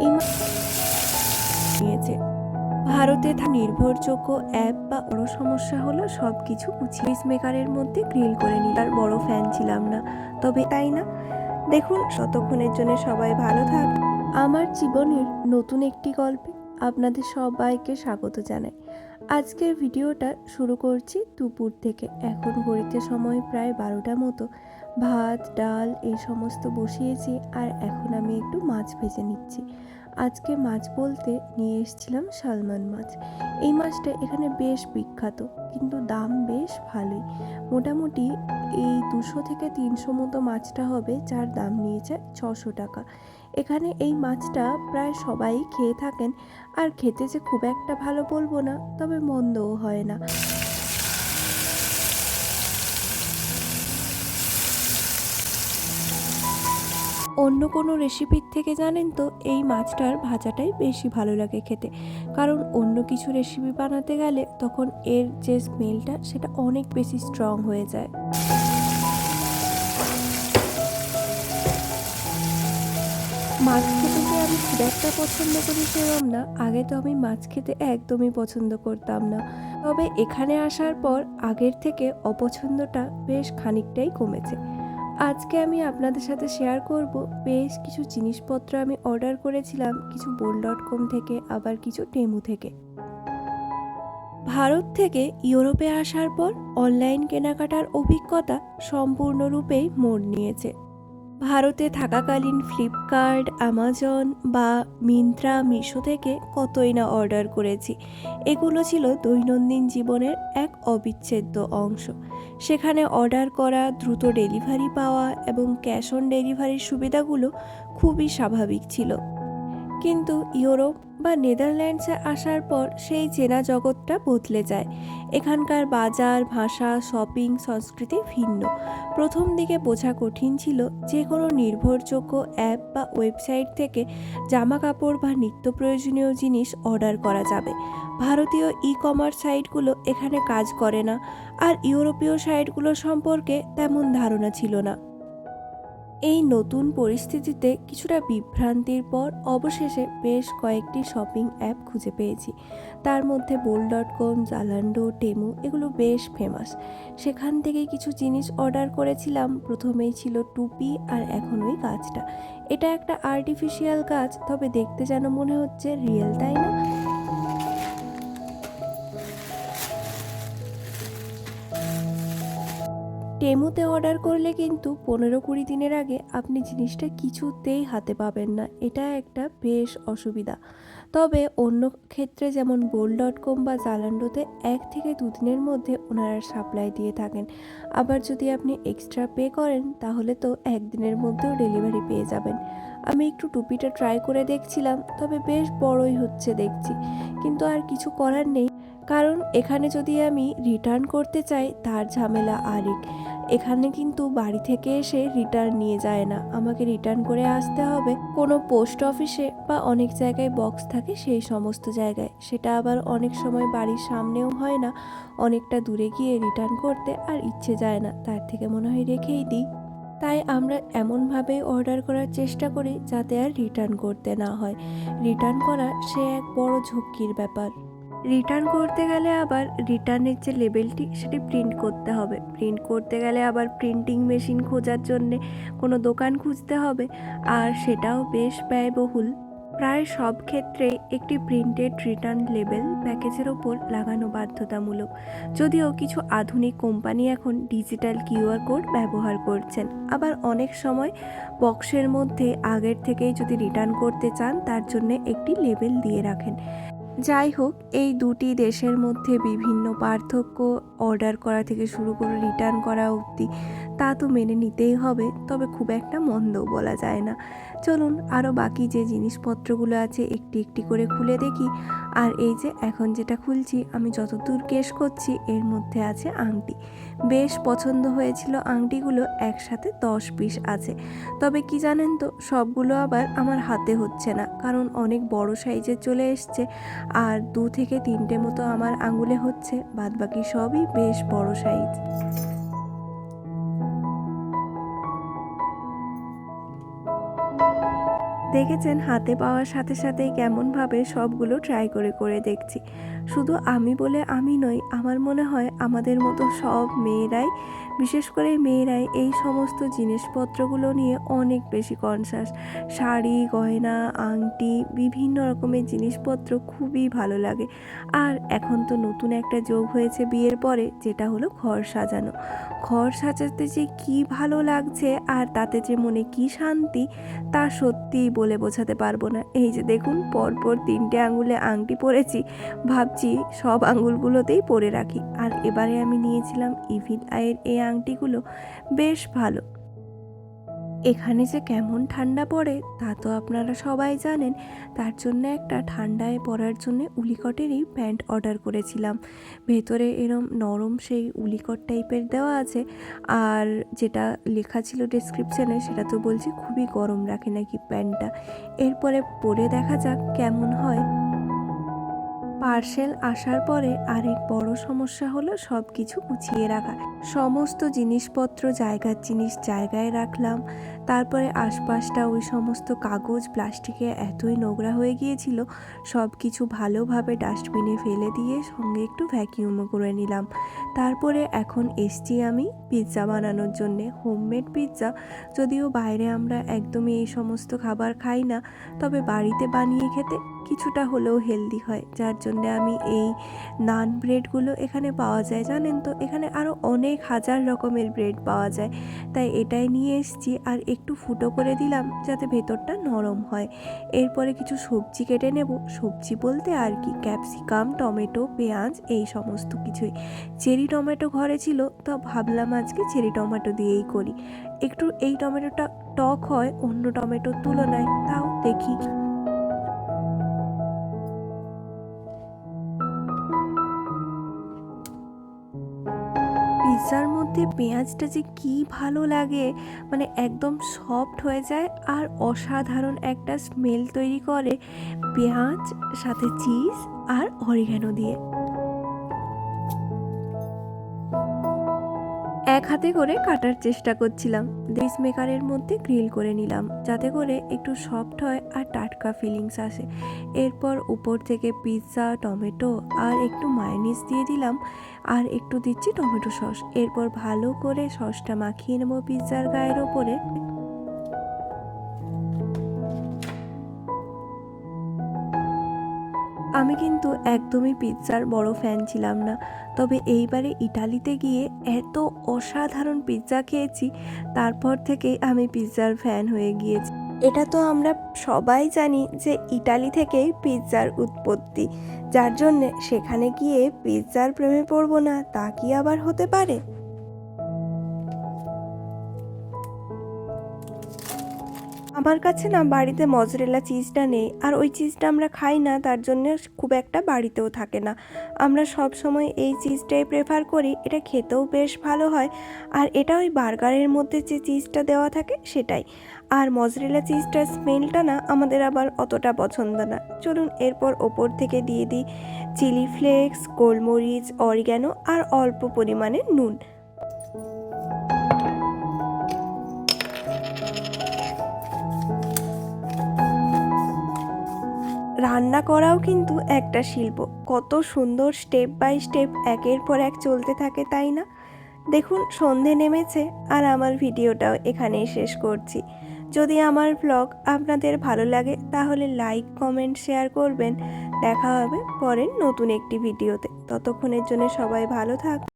এই নিয়েছে। ভারতে নির্ভরযোগ্য অ্যাপ বা বড় সমস্যা হলো সব কিছু গুছিয়ে মেকারের মধ্যে গ্রিল করে নি তার বড় ফ্যান ছিলাম না। তবে তাই না? দেখুন, ততক্ষণের জন্য সবাই ভালো থাক। আমার জীবনের নতুন একটি গল্পে আপনাদের সবাইকে স্বাগত জানাই। আজকের ভিডিওটা শুরু করছি দুপুর থেকে। এখন ঘড়িতে সময় প্রায় বারোটা মতো। ভাত, ডাল, এই সমস্ত বসিয়েছি আর এখন আমি একটু মাছ ভেজে নিচ্ছি। আজকে মাছ বলতে নিয়ে এসেছিলাম সালমান মাছ। এই মাছটা এখানে বেশ বিখ্যাত, কিন্তু দাম বেশ ভালোই। মোটামুটি এই দুশো থেকে তিনশো মতো মাছটা হবে, যার দাম নিয়েছে ছশো টাকা। এখানে এই মাছটা প্রায় সবাই খেয়ে থাকেন, আর খেতে যে খুব একটা ভালো বলব না, তবে মন্দও হয় না। অন্য কোনো রেসিপির থেকে জানেন তো, এই মাছটার ভাজাটাই বেশি ভালো লাগে খেতে। কারণ অন্য কিছু রেসিপি বানাতে গেলে তখন এর যে স্মেলটা, সেটা অনেক বেশি স্ট্রং হয়ে যায়। মাছ খেতে যে আমি খুব একটা পছন্দ করি সেরকম না, আগে তো আমি মাছ খেতে একদমই পছন্দ করতাম না। তবে এখানে আসার পর আগের থেকে অপছন্দটা বেশ খানিকটাই কমেছে। আজকে আমি আপনাদের সাথে শেয়ার করব। বেশ কিছু জিনিসপত্র আমি অর্ডার করেছিলাম, কিছু বোল ডট কম থেকে, আবার কিছু টেমু থেকে। ভারত থেকে ইউরোপে আসার পর অনলাইন কেনাকাটার অভিজ্ঞতা সম্পূর্ণরূপেই মোড় নিয়েছে। ভারতে থাকাকালীন ফ্লিপকার্ট অ্যামাজন বা মিন্ত্রা, মিশো থেকে কতই না অর্ডার করেছি। এগুলো ছিল দৈনন্দিন জীবনের এক অবিচ্ছেদ্য অংশ। সেখানে অর্ডার করা, দ্রুত ডেলিভারি পাওয়া এবং ক্যাশ অন ডেলিভারির সুবিধাগুলো খুবই স্বাভাবিক ছিল। কিন্তু ইউরোপ বা নেদারল্যান্ডসে আসার পর সেই চেনা জগৎটা বদলে যায়। এখানকার বাজার, ভাষা, শপিং সংস্কৃতি ভিন্ন। প্রথম দিকে বোঝা কঠিন ছিল যে কোনো নির্ভরযোগ্য অ্যাপ বা ওয়েবসাইট থেকে জামা কাপড় বা নিত্য প্রয়োজনীয় জিনিস অর্ডার করা যাবে। ভারতীয় ই কমার্স সাইটগুলো এখানে কাজ করে না, আর ইউরোপীয় সাইটগুলো সম্পর্কে তেমন ধারণা ছিল না। এই নতুন পরিস্থিতিতে কিছুটা বিভ্রান্তির পর অবশেষে বেশ কয়েকটি শপিং অ্যাপ খুঁজে পেয়েছি। তার মধ্যে বোল ডট কম জালান্ডো টেমু এগুলো বেশ ফেমাস সেখান থেকে কিছু জিনিস অর্ডার করেছিলাম। প্রথমেই ছিল টুপি আর এখন ওই গাছটা। এটা একটা আর্টিফিশিয়াল গাছ, তবে দেখতে যেন মনে হচ্ছে রিয়েল তাই না? টেমুতে অর্ডার করলে কিন্তু পনেরো কুড়ি দিনের আগে আপনি জিনিসটা কিছুতেই হাতে পাবেন না। এটা একটা বেশ অসুবিধা। তবে অন্য ক্ষেত্রে যেমন বোল ডট কম বা জালান্ডোতে এক থেকে দুদিনের মধ্যে ওনারা সাপ্লাই দিয়ে থাকেন। আবার যদি আপনি এক্সট্রা পে করেন, তাহলে তো একদিনের মধ্যেও ডেলিভারি পেয়ে যাবেন। আমি একটু টুপিটা ট্রাই করে দেখছিলাম, তবে বেশ বড়ই হচ্ছে দেখছি। কিন্তু আর কিছু করার নেই। কারণ এখানে যদি আমি রিটার্ন করতে চাই, তার ঝামেলা আরেক। এখানে কিন্তু বাড়ি থেকে এসে রিটার্ন নিয়ে যায় না। আমাকে রিটার্ন করে আসতে হবে। কোনো পোস্ট অফিসে বা অনেক জায়গায় বক্স থাকে সেই সমস্ত জায়গায়। সেটা আবার অনেক সময় বাড়ির সামনেও হয় না। অনেকটা দূরে গিয়ে রিটার্ন করতে আর ইচ্ছে যায় না। তার থেকে মনে হয় রেখেই দিই। তাই আমরা এমনভাবে অর্ডার করার চেষ্টা করি যাতে আর রিটার্ন করতে না হয়। রিটার্ন করা সে এক বড় ঝক্কির ব্যাপার। রিটার্ন করতে গেলে আবার রিটার্নের যে লেবেলটি সেটি প্রিন্ট করতে হবে। প্রিন্ট করতে গেলে আবার প্রিন্টিং মেশিন খোঁজার জন্যে কোনো দোকান খুঁজতে হবে, আর সেটাও বেশ ব্যয়বহুল। প্রায় সব ক্ষেত্রে একটি প্রিন্টেড রিটার্ন লেবেল প্যাকেজের ওপর লাগানো বাধ্যতামূলক। যদিও কিছু আধুনিক কোম্পানি এখন ডিজিটাল কিউআর কোড ব্যবহার করছেন। আবার অনেক সময় বক্সের মধ্যে আগের থেকেই যদি রিটার্ন করতে চান, তার জন্য একটি লেবেল দিয়ে রাখেন। যাই হোক এই দুটি দেশের মধ্যে বিভিন্ন পার্থক্য অর্ডার করা থেকে শুরু করে রিটার্ন করা অবধি তা তো মেনে নিতেই হবে, তবে খুব একটা মন্দও বলা যায় না। চলুন আরও বাকি যে জিনিসপত্রগুলো আছে একটি একটি করে খুলে দেখি। আর এই যে এখন যেটা খুলছি, আমি যতদূর কেস করছি এর মধ্যে আছে আংটি। বেশ পছন্দ হয়েছিল আংটিগুলো, একসাথে দশ পিস আছে। তবে কি জানেন তো, সবগুলো আবার আমার হাতে হচ্ছে না, কারণ অনেক বড় সাইজের চলে এসছে। আর দু থেকে তিনটে মতো আমার আঙুলে হচ্ছে, বাদবাকি সবই বেশ বড় সাইজ। দেখেছেন হাতে পাওয়ার সাথে সাথেই কেমনভাবে সবগুলো ট্রাই করে করে দেখছি। শুধু আমি বলে আমি নই, আমার মনে হয় আমাদের মতো সব মেয়েরাই, বিশেষ করে মেয়েরাই এই সমস্ত জিনিসপত্রগুলো নিয়ে অনেক বেশি কনসাস শাড়ি, গয়না, আংটি, বিভিন্ন রকমের জিনিসপত্র খুবই ভালো লাগে। আর এখন তো নতুন একটা যোগ হয়েছে বিয়ের পরে, যেটা হলো ঘর সাজানো। ঘর সাজাতে যে কি ভালো লাগছে আর তাতে যে মনে কি শান্তি, তা সত্যিই বলে বোঝাতে পারব না। এই যে দেখুন, পরপর তিনটে আঙুলে আংটি পরেছি, ভাবছি সব আঙুলগুলোতেই পরে রাখি। আর এবারে আমি নিয়েছিলাম ইভিল আয়ের এই আংটিগুলো। বেশ ভালো। এখানে যে কেমন ঠান্ডা পড়ে, তা তো আপনারা সবাই জানেন। তার জন্য একটা ঠান্ডায় পরার জন্য উলিকটেরই প্যান্ট অর্ডার করেছিলাম। ভেতরে এরম নরম সেই উলিকট টাইপের দেওয়া আছে। আর যেটা লেখা ছিল ডেসক্রিপশানে সেটা তো বলছে খুবই গরম রাখে নাকি প্যান্টটা। এরপরে পরে দেখা যাক কেমন হয়। পার্সেল আসার পরে আরেক বড় সমস্যা হলো সব কিছু গুছিয়ে রাখা। সমস্ত জিনিসপত্র জায়গার জিনিস জায়গায় রাখলাম। তারপরে আশপাশটা ওই সমস্ত কাগজ, প্লাস্টিকে এতই নোংরা হয়ে গিয়েছিল সব কিছু ভালোভাবে ডাস্টবিনে ফেলে দিয়ে সঙ্গে একটু ভ্যাকিউমও করে নিলাম। তারপরে এখন এসছি আমি পিৎজা বানানোর জন্যে, হোমমেড পিৎজা। যদিও বাইরে আমরা একদমই এই সমস্ত খাবার খাই না, তবে বাড়িতে বানিয়ে খেতে কিছুটা হলেও হেলদি হয়। যার জন্য আমি এই নান ব্রেডগুলো এখানে পাওয়া যায়, জানেন তো? এখানে আরও অনেক হাজার রকমের ব্রেড পাওয়া যায়। তাই এটাই নিয়ে এসেছি আর একটু ফুটো করে দিলাম যাতে ভেতরটা নরম হয়। এরপরে কিছু সবজি কেটে নেব। সবজি বলতে আর কি, ক্যাপসিকাম, টমেটো, পেঁয়াজ এই সমস্ত কিছুই। চেরি টমেটো ঘরে ছিল, তো ভাবলাম আজকে চেরি টমেটো দিয়েই করি। একটু এই টমেটোটা টক হয়, অন্য টমেটোর তুলনায় তাও দেখি। পিৎজার মধ্যে পেঁয়াজটা যে কি ভালো লাগে মানে একদম সফট হয়ে যায় আর অসাধারণ একটা স্মেল তৈরি করে। পেঁয়াজ, সাথে চিজ আর অরিগ্যানো দিয়ে। এক হাতে করে কাটার চেষ্টা করছিলাম। ডিস মেকারের মধ্যে গ্রিল করে নিলাম। যাতে করে একটু সফট হয় আর টাটকা ফিলিংস আসে। এরপর উপর থেকে পিৎজা টমেটো আর একটু মায়োনিজ দিয়ে দিলাম আর একটু দিচ্ছি টমেটো সস এরপর ভালো করে সসটা মাখিয়ে নেব পিৎজার গায়ের ওপরে। আমি কিন্তু একদমই পিৎজার বড় ফ্যান ছিলাম না। তবে এইবারে ইটালিতে গিয়ে এত অসাধারণ পিৎজা খেয়েছি, তারপর থেকে আমি পিৎজার ফ্যান হয়ে গিয়েছি। এটা তো আমরা সবাই জানি যে ইটালি থেকেই পিৎজার উৎপত্তি। যার জন্যে সেখানে গিয়ে পিৎজার প্রেমে পড়ব না, তা কি আবার হতে পারে? আমার কাছে না বাড়িতে মজরেলা চিজটা নেই। আর ওই চিজটা আমরা খাই না, তার জন্য খুব একটা বাড়িতেও থাকে না। আমরা সব সময় এই চিজটাই প্রেফার করি, এটা খেতেও বেশ ভালো হয়। আর এটা ওই বার্গারের মধ্যে যে চিজটা দেওয়া থাকে, সেটাই। আর মজরেলা চিজটার স্মেলটা না আমাদের আবার অতটা পছন্দ না। চলুন এরপর ওপর থেকে দিয়ে দিই। চিলি ফ্লেক্স গোলমরিচ অরিগ্যানো আর অল্প পরিমাণে নুন। রান্না করাও কিন্তু একটা শিল্প। কত সুন্দর স্টেপ বাই স্টেপ একের পর এক চলতে থাকে, তাই না? দেখুন, সন্ধে নেমেছে আর আমার ভিডিওটাও এখানেই শেষ করছি। যদি আমার ব্লগ আপনাদের ভালো লাগে, তাহলে লাইক কমেন্ট শেয়ার করবেন। দেখা হবে পরের নতুন একটি ভিডিওতে। ততক্ষণের জন্য সবাই ভালো থাক